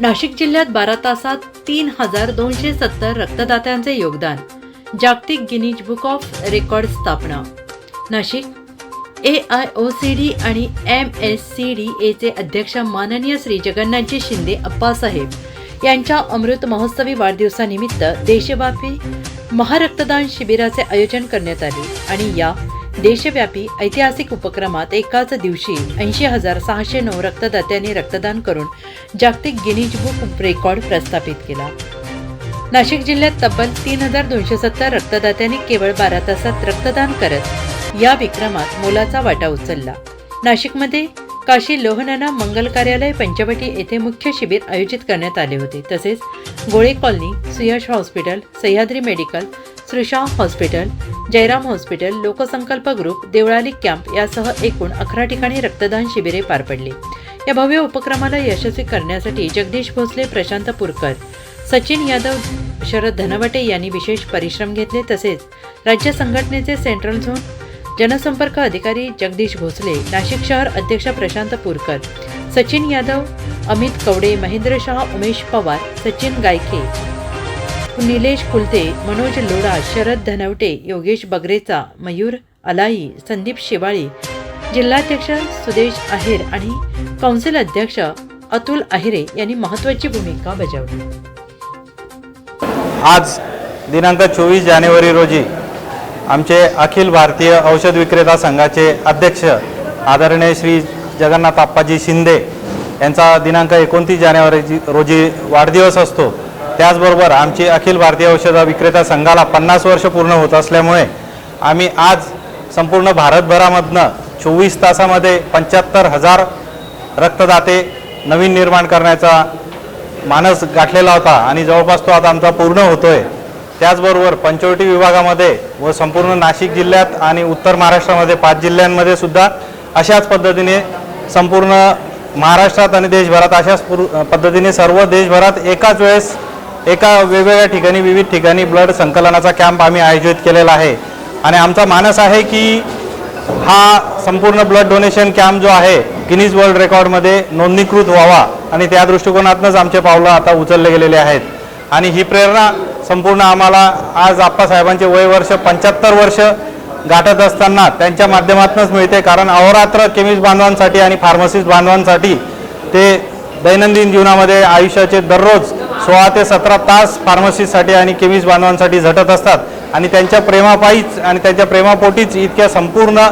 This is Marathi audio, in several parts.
नाशिक जिल्ह्यात बारा तासात तीन हजार दोनशे सत्तर रक्तदात्यांचे योगदान. जागतिक गिनीज बुक ऑफ रेकॉर्ड स्थापना. Nashik A I O C D आणि एम एस सी डी एचे अध्यक्ष माननीय श्री जगन्नाथजी शिंदे अप्पासाहेब यांच्या अमृत महोत्सवी वाढदिवसानिमित्त देशव्यापी महारक्तदान शिबिराचे आयोजन करण्यात आले आणि या देशव्यापी ऐतिहासिक उपक्रमात एकाच दिवशी ऐंशी हजार सहाशे नऊ रक्तदात्यांनी रक्तदान करून जागतिक गिनीज बुक रेकॉर्ड प्रस्थापित केला. नाशिक जिल्ह्यात तब्बल तीन हजार दोनशे सत्तर रक्तदात्यांनी केवळ बारा तासात रक्तदान करत या विक्रमात मोलाचा वाटा उचलला. नाशिकमध्ये काशी लोहनाना मंगल कार्यालय पंचवटी येथे मुख्य शिबिर आयोजित करण्यात आले होते. तसेच Gole colony Suyash hospital Sahyadri medical Srusha hospital Jayaram hospital Lokasankalp group Deolali camp यासह एकूण अकरा ठिकाणी रक्तदान शिबिरे पार पडली. या भव्य उपक्रमाला यशस्वी करण्यासाठी जगदीश भोसले प्रशांत पुरकर सचिन यादव शरद धनवटे यांनी विशेष परिश्रम घेतले तसेच राज्य संघटनेचे सेंट्रल झोन जनसंपर्क अधिकारी जगदीश भोसले नाशिक शहर अध्यक्ष प्रशांत पुरकर सचिन यादव अमित कवडे महेंद्र शाह उमेश पवार सचिन गायके निलेश कुलते मनोज लोढा शरद धनवटे योगेश बगरेचा मयूर अलाई संदीप शिवाळी जिल्हाध्यक्ष सुदेश आहेर आणि कौन्सिल अध्यक्ष अतुल अहिरे यांनी महत्त्वाची भूमिका बजावली. आज दिनांक चोवीस जानेवारी रोजी आमचे अखिल भारतीय औषध विक्रेता संघाचे अध्यक्ष आदरणीय श्री जगन्नाथ आप्पाजी शिंदे यांचा दिनांक एकोणतीस जानेवारी रोजी वाढदिवस असतो. त्याचबरोबर आमची अखिल भारतीय औषध विक्रेता संघाला पन्नास वर्ष पूर्ण होत असल्यामुळे आम्ही आज संपूर्ण भारतभरामधनं चोवीस तासामध्ये पंच्याहत्तर हजार रक्तदाते नवीन निर्माण करण्याचा मानस गाठलेला होता आणि जवळपास तो आता आमचा पूर्ण होतोय. त्याचबरोबर पंचवटी विभागामध्ये व संपूर्ण नाशिक जिल्ह्यात आणि उत्तर महाराष्ट्रामध्ये पाच जिल्ह्यांमध्ये सुद्धा अशाच पद्धतीने संपूर्ण महाराष्ट्रात आणि देशभरात अशाच पद्धतीने सर्व देशभरात एकाच वेळेस एका वेगवेगळ्या ठिकाणी विविध ठिकाणी ब्लड संकलनाचा कॅम्प आम्ही आयोजित केलेला आहे. आणि आमचा मानस आहे की हा संपूर्ण ब्लड डोनेशन कॅम्प जो आहे गिनीज वर्ल्ड रेकॉर्डमध्ये नोंदणीकृत व्हावा. आणि त्या दृष्टिकोनातूनच आमचे पावलं आता उचलले गेलेले आहेत. आणि ही प्रेरणा संपूर्ण आम्हाला आज आप्पासाहेबांचे वय वर्ष पंच्याहत्तर वर्ष गाठत असताना त्यांच्या माध्यमातूनच मिळते. कारण अहोरात्र केमिस्ट बांधवांसाठी आणि फार्मसिस्ट बांधवांसाठी ते दैनंदिन जीवनामध्ये आयुष्याचे दररोज सोळा ते सतरा तास फार्मसिस्टसाठी आणि केमिस्ट बांधवांसाठी झटत असतात. आणि त्यांच्या प्रेमापायीच आणि त्यांच्या प्रेमापोटीच इतक्या संपूर्ण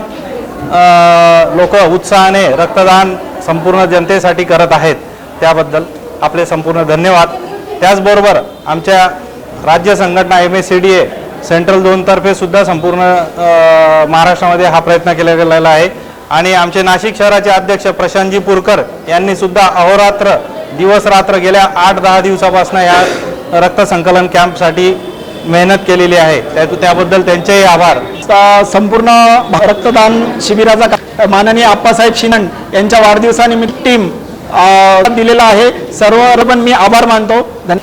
लोक उत्साहाने रक्तदान संपूर्ण जनतेसाठी करत आहेत. त्याबद्दल आपले संपूर्ण धन्यवाद. त्याचबरोबर आमच्या राज्य संघटना M S C D A central झोनतर्फे सुद्धा संपूर्ण महाराष्ट्रामध्ये हा प्रयत्न केला गेलेला आहे. आणि आमचे नाशिक शहराचे अध्यक्ष प्रशांतजी पुरकर यांनी सुद्धा अहोरात्र दिवस रात्र गेल्या आठ दहा दिवसापासून या रक्त संकलन कॅम्पसाठी मेहनत केलेली आहे. त्या त्याबद्दल त्यांचेही आभार. संपूर्ण रक्तदान शिबिराचा माननीय आप्पासाहेब शिनन यांच्या वाढदिवसानिमित्त टीम दिलेला आहे. सर्व पण मी आभार मानतो. धन्यवाद